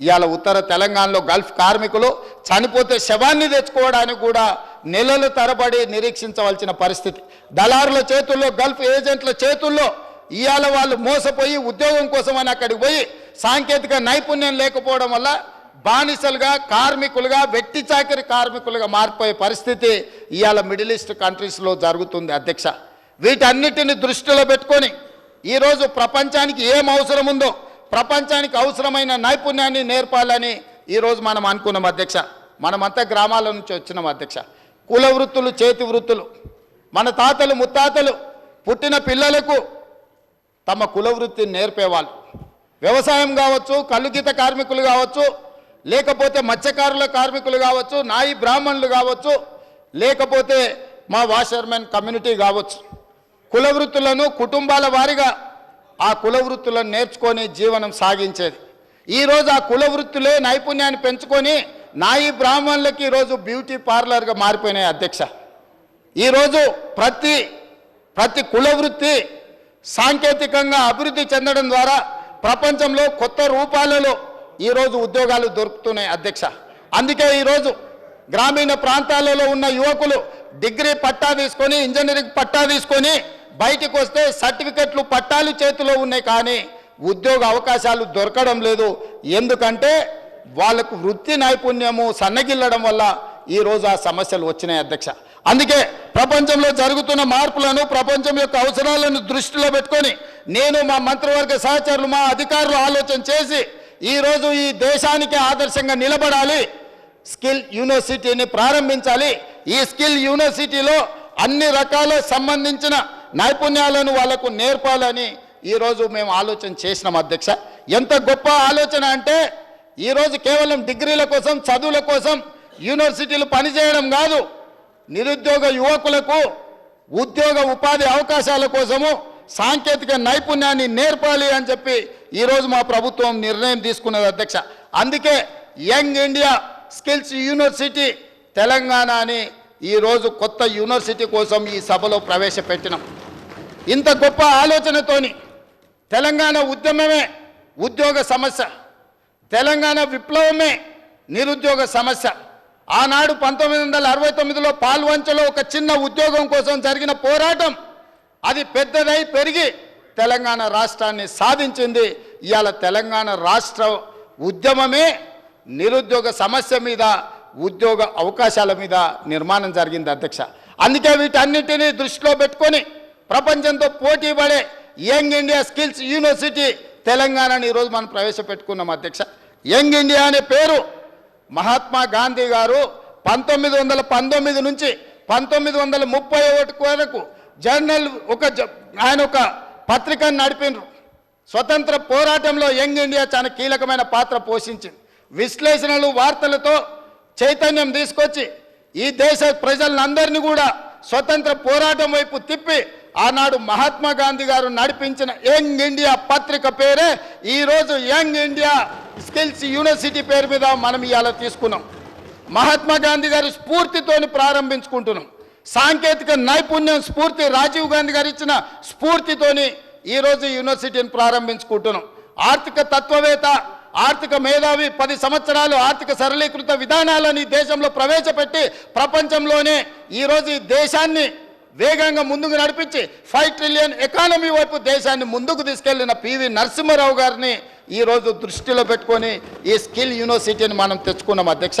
ఇవాళ ఉత్తర తెలంగాణలో గల్ఫ్ కార్మికులు చనిపోతే శవాన్ని తెచ్చుకోవడానికి కూడా నెలల తరబడి నిరీక్షించవలసిన పరిస్థితి. దళారుల చేతుల్లో గల్ఫ్ ఏజెంట్ల చేతుల్లో ఇవాళ వాళ్ళు మోసపోయి ఉద్యోగం కోసం అని అక్కడికి పోయి సాంకేతిక నైపుణ్యం లేకపోవడం వల్ల బానిసలుగా కార్మికులుగా వ్యక్తి చాకరి కార్మికులుగా మారిపోయే పరిస్థితి ఇవాళ మిడిల్ ఈస్ట్ కంట్రీస్లో జరుగుతుంది అధ్యక్ష. వీటన్నిటిని దృష్టిలో పెట్టుకొని ఈరోజు ప్రపంచానికి ఏం అవసరం ఉందో ప్రపంచానికి అవసరమైన నైపుణ్యాన్ని నేర్పాలని ఈరోజు మనం అనుకున్నాం అధ్యక్ష. మనమంతా గ్రామాల నుంచి వచ్చినాం అధ్యక్ష. కుల వృత్తులు చేతి వృత్తులు మన తాతలు ముత్తాతలు పుట్టిన పిల్లలకు తమ కుల వృత్తిని నేర్పేవాళ్ళు. వ్యవసాయం కావచ్చు కలుగిత కార్మికులు కావచ్చు లేకపోతే మత్స్యకారుల కార్మికులు కావచ్చు నాయి బ్రాహ్మణులు కావచ్చు లేకపోతే మా వాషర్మెన్ కమ్యూనిటీ కావచ్చు. కుల వృత్తులను కుటుంబాల వారిగా ఆ కుల వృత్తులను నేర్చుకొని జీవనం సాగించేది. ఈరోజు ఆ కుల వృత్తులే నైపుణ్యాన్ని పెంచుకొని నాయి బ్రాహ్మణులకి ఈరోజు బ్యూటీ పార్లర్గా మారిపోయినాయి అధ్యక్ష. ఈరోజు ప్రతి ప్రతి కుల వృత్తి సాంకేతికంగా అభివృద్ధి చెందడం ద్వారా ప్రపంచంలో కొత్త రూపాలలో ఈరోజు ఉద్యోగాలు దొరుకుతున్నాయి అధ్యక్ష. అందుకే ఈరోజు గ్రామీణ ప్రాంతాలలో ఉన్న యువకులు డిగ్రీ పట్టా తీసుకొని ఇంజనీరింగ్ పట్టా తీసుకొని బయటకు వస్తే సర్టిఫికెట్లు పట్టాలు చేతిలో ఉన్నాయి కానీ ఉద్యోగ అవకాశాలు దొరకడం లేదు. ఎందుకంటే వాళ్ళకు వృత్తి నైపుణ్యము సన్నగిల్లడం వల్ల ఈరోజు ఆ సమస్యలు వచ్చినాయి అధ్యక్ష. అందుకే ప్రపంచంలో జరుగుతున్న మార్పులను ప్రపంచం యొక్క అవసరాలను దృష్టిలో పెట్టుకొని నేను మా మంత్రివర్గ సహచరులు మా అధికారులు ఆలోచన చేసి ఈరోజు ఈ దేశానికి ఆదర్శంగా నిలబడాలి. స్కిల్ యూనివర్సిటీని ప్రారంభించాలి. ఈ స్కిల్ యూనివర్సిటీలో అన్ని రకాల సంబంధించిన నైపుణ్యాలను వాళ్ళకు నేర్పాలని ఈరోజు మేము ఆలోచన చేసినాం అధ్యక్ష. ఎంత గొప్ప ఆలోచన అంటే ఈరోజు కేవలం డిగ్రీల కోసం చదువుల కోసం యూనివర్సిటీలు పనిచేయడం కాదు. నిరుద్యోగ యువకులకు ఉద్యోగ ఉపాధి అవకాశాల కోసము సాంకేతిక నైపుణ్యాన్ని నేర్పాలి అని చెప్పి ఈరోజు మా ప్రభుత్వం నిర్ణయం తీసుకున్నది అధ్యక్ష. అందుకే young India skills university Telangana అని ఈరోజు కొత్త యూనివర్సిటీ కోసం ఈ సభలో ప్రవేశపెట్టినాం. ఇంత గొప్ప ఆలోచనతోని తెలంగాణ ఉద్యమమే ఉద్యోగ సమస్య. తెలంగాణ విప్లవమే నిరుద్యోగ సమస్య. ఆనాడు పంతొమ్మిది వందల అరవై తొమ్మిదిలో పాల్వంచలో ఒక చిన్న ఉద్యోగం కోసం జరిగిన పోరాటం అది పెద్దదై పెరిగి తెలంగాణ రాష్ట్రాన్ని సాధించింది. ఇవాళ తెలంగాణ రాష్ట్ర ఉద్యమమే నిరుద్యోగ సమస్య మీద ఉద్యోగ అవకాశాల మీద నిర్మాణం జరిగింది అధ్యక్ష. అందుకే వీటన్నిటినీ దృష్టిలో పెట్టుకొని ప్రపంచంతో పోటీ పడే యంగ్ ఇండియా స్కిల్స్ యూనివర్సిటీ తెలంగాణని ఈరోజు మనం ప్రవేశపెట్టుకున్నాం అధ్యక్ష. యంగ్ ఇండియా అనే పేరు మహాత్మా గాంధీ గారు పంతొమ్మిది వందల పంతొమ్మిది నుంచి పంతొమ్మిది వందల ముప్పై ఒకటి వరకు జర్నల్ ఒక ఆయన ఒక పత్రికను నడిపినరు. స్వతంత్ర పోరాటంలో యంగ్ ఇండియా చాలా కీలకమైన పాత్ర పోషించింది. విశ్లేషణలు వార్తలతో చైతన్యం తీసుకొచ్చి ఈ దేశ ప్రజలందరినీ కూడా స్వతంత్ర పోరాటం వైపు తిప్పి ఆనాడు మహాత్మా గాంధీ గారు నడిపించిన యంగ్ ఇండియా పత్రిక పేరే ఈరోజు యంగ్ ఇండియా స్కిల్స్ యూనివర్సిటీ పేరు మీద మనం ఇవాళ తీసుకున్నాం. మహాత్మా గాంధీ గారి స్ఫూర్తితోని ప్రారంభించుకుంటున్నాం. సాంకేతిక నైపుణ్యం స్ఫూర్తి రాజీవ్ గాంధీ గారు ఇచ్చిన స్ఫూర్తితోని ఈరోజు యూనివర్సిటీని ప్రారంభించుకుంటున్నాం. ఆర్థిక తత్వవేత్త ఆర్థిక మేధావి పది సంవత్సరాలు ఆర్థిక సరళీకృత విధానాలను ఈ దేశంలో ప్రవేశపెట్టి ప్రపంచంలోనే ఈరోజు ఈ దేశాన్ని వేగంగా ముందుకు నడిపించి ఫైవ్ ట్రిలియన్ ఎకానమీ వైపు దేశాన్ని ముందుకు తీసుకెళ్ళిన పివి నరసింహారావు గారిని ఈరోజు దృష్టిలో పెట్టుకొని ఈ స్కిల్ యూనివర్సిటీని మనం తెచ్చుకున్నాం అధ్యక్ష.